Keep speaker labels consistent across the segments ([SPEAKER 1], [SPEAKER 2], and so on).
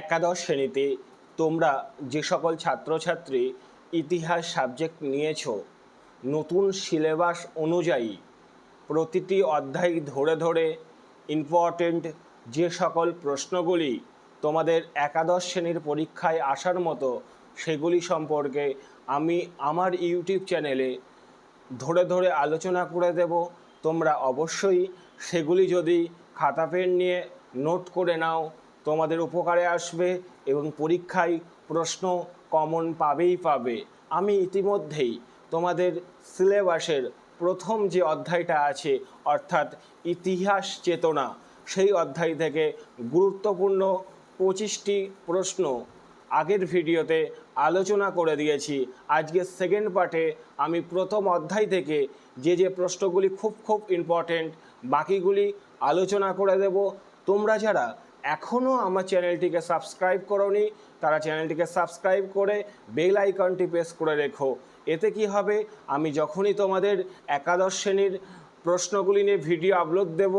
[SPEAKER 1] একাদশ শ্রেণীতে তোমরা যে সকল ছাত্রছাত্রী ইতিহাস সাবজেক্ট নিয়েছো, নতুন সিলেবাস অনুযায়ী প্রতিটি অধ্যায় ধরে ধরে ইম্পর্টেন্ট যে সকল প্রশ্নগুলি তোমাদের একাদশ শ্রেণির পরীক্ষায় আসার মতো, সেগুলি সম্পর্কে আমি আমার ইউটিউব চ্যানেলে ধরে ধরে আলোচনা করে দেব। তোমরা অবশ্যই সেগুলি যদি খাতা পেন নিয়ে নোট করে নাও তোমাদের উপকারে আসবে এবং পরীক্ষায় প্রশ্ন কমন পাবেই পাবে। আমি ইতিমধ্যেই তোমাদের সিলেবাসের প্রথম যে অধ্যায়টা আছে, অর্থাৎ ইতিহাস চেতনা, সেই অধ্যায় থেকে গুরুত্বপূর্ণ পঁচিশটি প্রশ্ন আগের ভিডিওতে আলোচনা করে দিয়েছি। আজকের সেকেন্ড পার্টে আমি প্রথম অধ্যায় থেকে যে যে প্রশ্নগুলি খুব খুব ইম্পর্টেন্ট বাকিগুলি আলোচনা করে দেব। তোমরা যারা এখনও আমার চ্যানেলটিকে সাবস্ক্রাইব করোনি, তারা চ্যানেলটিকে সাবস্ক্রাইব করে বেল আইকনটি প্রেস করে রেখো। এতে কি হবে? আমি যখনই তোমাদের একাদশ শ্রেণির প্রশ্নগুলি নিয়ে ভিডিও আপলোড দেব,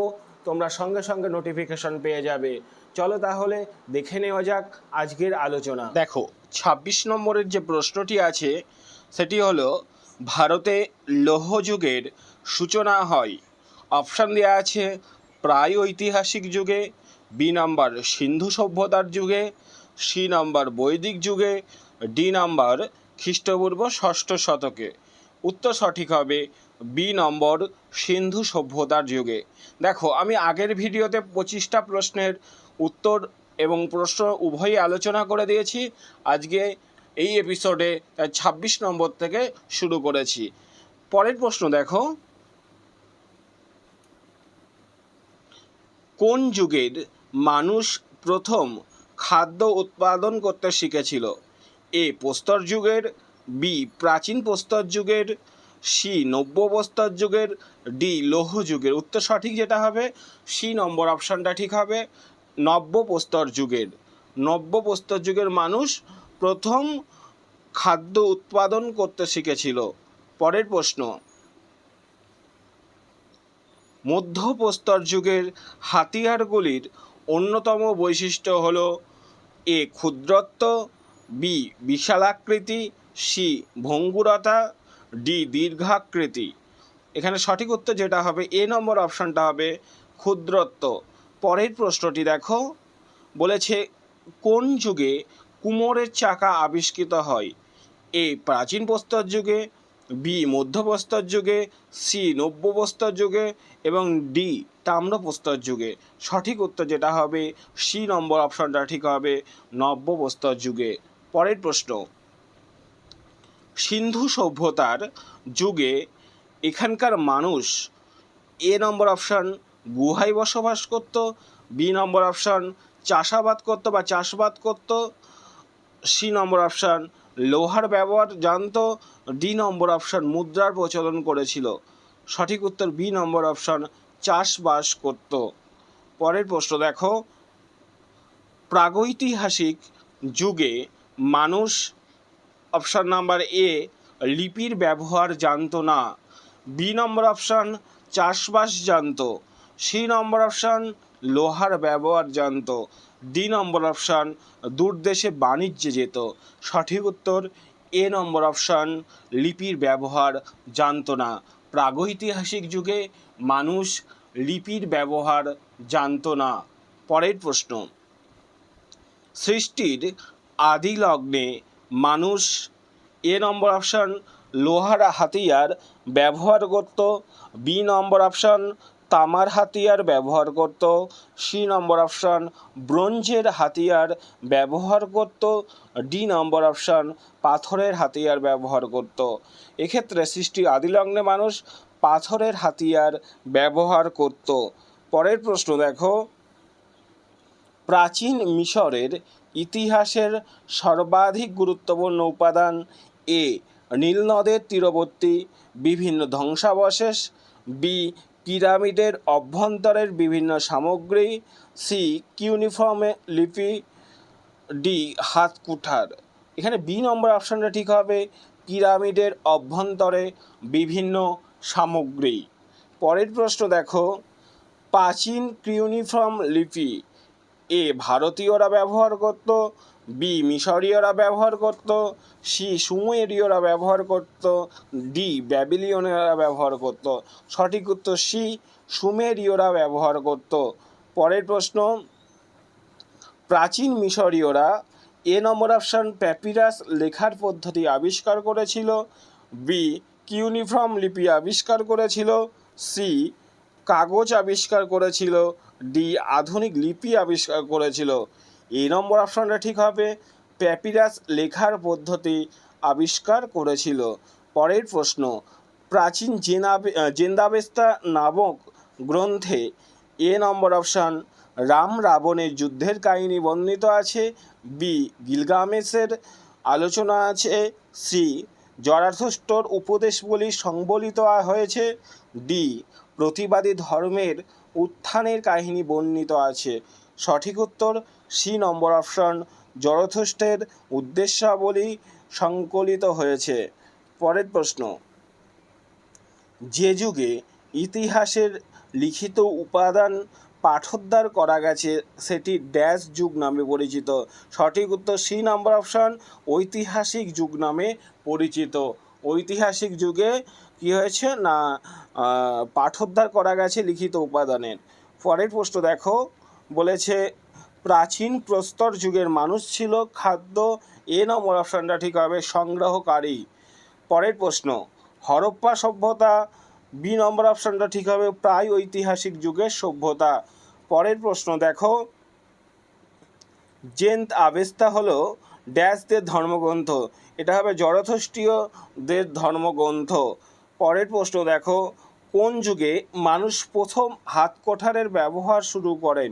[SPEAKER 1] তোমরা সঙ্গে সঙ্গে নোটিফিকেশন পেয়ে যাবে। চলো তাহলে দেখে নেওয়া যাক আজকের আলোচনা। দেখো, ছাব্বিশ নম্বরের যে প্রশ্নটি আছে, সেটি হলো, ভারতে লৌহ যুগের সূচনা হয়। অপশান দেওয়া আছে প্রায় ঐতিহাসিক যুগে বি নাম্বার সিন্ধু সভ্যতার যুগে সি নাম্বার বৈদিক যুগে ডি নাম্বার খ্রিস্টপূর্ব ষষ্ঠ শতকে। উত্তর সঠিক হবে বি নম্বর সিন্ধু সভ্যতার যুগে। দেখো, আমি আগের ভিডিওতে পঁচিশটা প্রশ্নের উত্তর এবং প্রশ্ন উভয়ই আলোচনা করে দিয়েছি। আজকে এই এপিসোডে ছাব্বিশ নম্বর থেকে শুরু করেছি। পরের প্রশ্ন দেখো। কোন যুগের মানুষ প্রথম খাদ্য উৎপাদন করতে শিখেছিল। এ প্রস্তর যুগের, বি প্রাচীন প্রস্তর যুগের, সি নব্য প্রস্তর যুগের, ডি লৌহ যুগের। উত্তর সঠিক যেটা হবে? সি নম্বর অপশানটা ঠিক হবে। নব্য প্রস্তর যুগের। নব্য প্রস্তর যুগের মানুষ প্রথম খাদ্য উৎপাদন করতে শিখেছিল। পরের প্রশ্ন। মধ্যপ্রস্তর যুগের হাতিয়ারগুলির অন্যতম বৈশিষ্ট্য হল এ ক্ষুদ্রত্ব, বি বিশালাকৃতি, সি ভঙ্গুরতা, ডি দীর্ঘাকৃতি। এখানে সঠিক উত্তর যেটা হবে, এ নম্বর অপশানটা হবে ক্ষুদ্রত্ব। পরের প্রশ্নটি দেখো, বলেছে কোন যুগে কুমোরের চাকা আবিষ্কৃত হয়? এ প্রাচীন প্রস্তর যুগে বি, মধ্যপ্রস্তর যুগে, সি নব্য প্রস্তর যুগে এবং ডি তাম্র প্রস্তর যুগে। সঠিক উত্তর যেটা হবে, সি নম্বর অপশনটা ঠিক হবে নব্য প্রস্তর যুগে। পরের প্রশ্ন। সিন্ধু সভ্যতার যুগে এখানকার মানুষ এ নম্বর অপশান গুহায় বসবাস করত, বি নম্বর অপশান চাষাবাদ করতো বা চাষবাদ করতো, সি নম্বর অপশান লোহার ব্যবহার জানত ডি নম্বর অপশান মুদ্রার প্রচলন করেছিল। সঠিক উত্তর বি নম্বর অপশন চাষবাস করত। পরের প্রশ্ন দেখো। প্রাগৈতিহাসিক যুগে মানুষ অপশান নাম্বার এ লিপির ব্যবহার জানতো না। বি নম্বর অপশান চাষবাস জানতো। সি নম্বর অপশান লোহার ব্যবহার জানতো। ডি নম্বর অপশান, দূরদেশে বাণিজ্যে যেত। সঠিক উত্তর, এ নম্বর অপশান, লিপির ব্যবহার জানতো না। প্রাগৈতিহাসিক যুগে মানুষ লিপির ব্যবহার জানতো না। পরের প্রশ্ন, সৃষ্টির আদি লগ্নে মানুষ এ নম্বর অপশান, লোহার হাতিয়ার ব্যবহার করত। বি নম্বর অপশান তামার হাতিয়ার ব্যবহার করত। সি নম্বর অপশান, ব্রোঞ্জের হাতিয়ার ব্যবহার করত। ডি নম্বর অপশান, পাথরের হাতিয়ার ব্যবহার করত। এক্ষেত্রে সৃষ্টি আদিলগ্নে মানুষ পাথরের হাতিয়ার ব্যবহার করত। পরের প্রশ্ন দেখো। প্রাচীন মিশরের ইতিহাসের সর্বাধিক গুরুত্বপূর্ণ উপাদান এ, নীলনদের তীরবর্তী, বিভিন্ন ধ্বংসাবশেষ, বি পিরামিডের অভ্যন্তরের বিভিন্ন সামগ্রী, সি কিউনিফর্মে লিপি, ডি হাত কুঠার। এখানে বি নম্বর অপশানটা ঠিক হবে, পিরামিডের অভ্যন্তরে বিভিন্ন সামগ্রী। পরের প্রশ্ন দেখো, প্রাচীন কিউনিফর্ম লিপি, এ ভারতীয়রা ব্যবহার করত বি, মিশরীয়রা ব্যবহার করত, সি, সুমেরীয়রা ব্যবহার করত, ডি, ব্যাবিলিয়নেরা ব্যবহার করত। সঠিক উত্তর সি, সুমেরীয়রা ব্যবহার করত। পরের প্রশ্ন, প্রাচীন মিশরীয়রা এ নম্বর অপশান প্যাপিরাস লেখার পদ্ধতি আবিষ্কার করেছিল, বি, কিউনিফর্ম লিপি আবিষ্কার করেছিল, সি, কাগজ আবিষ্কার করেছিল, ডি, আধুনিক লিপি আবিষ্কার করেছিল। এই নম্বর অপশনটা ঠিক হবে। প্যাপিরাস লেখার পদ্ধতি আবিষ্কার করেছিল। পরের প্রশ্ন, প্রাচীন জেনাবে জেন্দাবেস্তা নামক গ্রন্থে এ নম্বর অপশান, রাম রাবণের যুদ্ধের কাহিনী বর্ণিত আছে। বি, গিলগামেশের আলোচনা আছে। সি জরাথুষ্টর উপদেশগুলি সংবলিত হয়েছে। ডি, প্রতিবাদী ধর্মের উত্থানের কাহিনী বর্ণিত আছে। সঠিক উত্তর, সি নম্বর অপশন জরথুষ্টের উদ্দেশ্যাবলী সংকলিত হয়েছে। পরের প্রশ্ন, যে যুগে ইতিহাসের লিখিত উপাদান পাঠোদ্ধার করা গেছে, সেটি ড্যাশ যুগ নামে পরিচিত। সঠিক উত্তর, সি নাম্বার অপশন, ঐতিহাসিক যুগ নামে পরিচিত। ঐতিহাসিক যুগে কি হয়েছে? না পাঠোদ্ধার করা গেছে লিখিত উপাদানের। পরের প্রশ্ন দেখো বলেছে, প্রাচীন প্রস্তর যুগের মানুষ ছিল খাদ্য এ নম্বর অপশনটা ঠিক হবে সংগ্রহকারী। পরের প্রশ্ন, হরপ্পা সভ্যতা বি নম্বর অপশনটা ঠিক হবে প্রায় ঐতিহাসিক যুগের সভ্যতা। পরের প্রশ্ন, দেখো। জেন্ট আবেস্তা হলো ড্যাশদের ধর্মগ্রন্থ। এটা হবে জরথষ্টীয়দের ধর্মগ্রন্থ। পরের প্রশ্ন, দেখো। কোন যুগে মানুষ প্রথম হাত কোঠারের ব্যবহার শুরু করেন?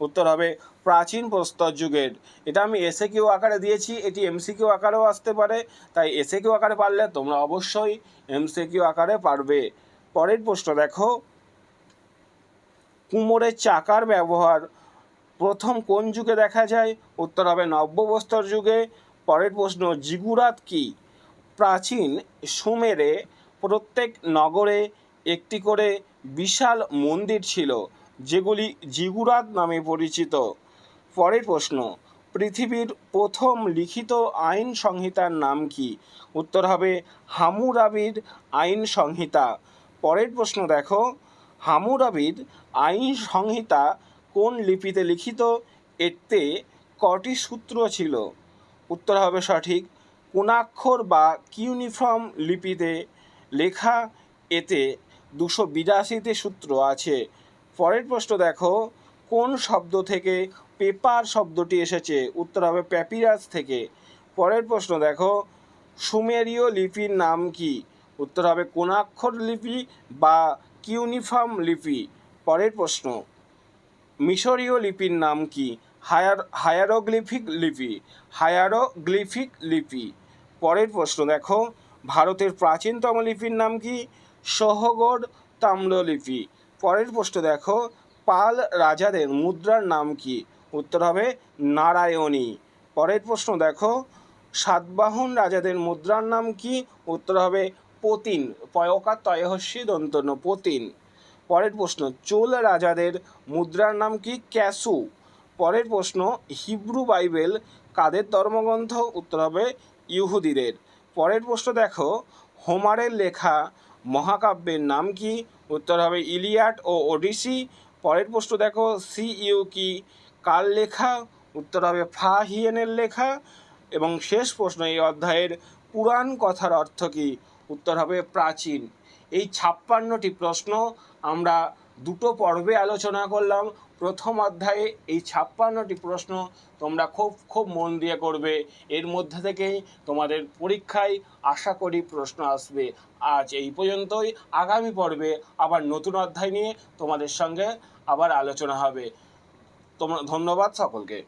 [SPEAKER 1] উত্তর হবে প্রাচীন প্রস্তর যুগের। এটা আমি এসে কিউ আকারে দিয়েছি, এটি এমসি এমসিকিউ আকারেও আসতে পারে, তাই এসে কিউ আকারে পারলে তোমরা অবশ্যই এমসি এমসিকিউ আকারে পারবে। পরের প্রশ্ন দেখো, কুমোরের চাকার ব্যবহার প্রথম কোন যুগে দেখা যায়? উত্তর হবে নব্যবস্তর যুগে। পরের প্রশ্ন, জিগুরাত কি? প্রাচীন সুমেরে প্রত্যেক নগরে একটি করে বিশাল মন্দির ছিল, যেগুলি জিগুরাত নামে পরিচিত। পরের প্রশ্ন, পৃথিবীর প্রথম লিখিত আইন সংহিতার নাম কি? উত্তর হবে হামুরাবির আইন সংহিতা। পরের প্রশ্ন দেখো, হামুরাবির আইন সংহিতা কোন লিপিতে লিখিত? এতে কটি সূত্র ছিল? উত্তর হবে সঠিক, কোণাক্ষর বা কিউনিফর্ম লিপিতে লেখা এতে দুশো বিরাশিতে সূত্র আছে। পরের প্রশ্ন দেখো, কোন শব্দ থেকে পেপার শব্দটি এসেছে? উত্তর হবে প্যাপিরাস থেকে। পরের প্রশ্ন দেখো, সুমেরীয় লিপির নাম কি? উত্তর হবে কোণাক্ষর লিপি বা কিউনিফর্ম লিপি। পরের প্রশ্ন, মিশরীয় লিপির নাম কি? হায়ার হায়ারোগ্লিফিক লিপি হায়ারোগ্লিফিক লিপি। পরের প্রশ্ন দেখো, ভারতের প্রাচীনতম লিপির নাম কি? সহগড় তাম্রলিপি। পরের প্রশ্ন দেখো, পাল রাজাদের মুদ্রার নাম কি? উত্তর হবে নারায়ণী। পরের প্রশ্ন দেখো, সাতবাহন রাজাদের মুদ্রার নাম কি? উত্তর হবে পতিন। পয়কার তয়হস্যি দন্তন্য পতিন। পরের প্রশ্ন, চোল রাজাদের মুদ্রার নাম কি? ক্যাসু। পরের প্রশ্ন, হিব্রু বাইবেল কাদের ধর্মগ্রন্থ? উত্তর হবে ইহুদিদের। পরের প্রশ্ন দেখো, হোমারের লেখা মহাকাব্যের নাম কি? উত্তর হবে ইলিয়াট ও ওডিসি। পরের প্রশ্ন দেখো সি ইউ কি? কার লেখা? উত্তর হবে ফা হিয়েনের লেখা। এবং শেষ প্রশ্ন এই অধ্যায়ের পুরাণ কথার অর্থ কি? উত্তর হবে প্রাচীন। এই ছাপ্পান্নটি প্রশ্ন আমরা দুটো পর্বে আলোচনা করলাম। প্রথম অধ্যায়ে এই ছাপ্পান্নটি প্রশ্ন তোমরা খুব খুব মন দিয়ে করবে। এর মধ্যে থেকেই তোমাদের পরীক্ষায় আশা করি প্রশ্ন আসবে। আজ এই পর্যন্তই। আগামী পর্বে আবার নতুন অধ্যায় নিয়ে তোমাদের সঙ্গে আবার আলোচনা হবে। তোমরা, ধন্যবাদ সকলকে।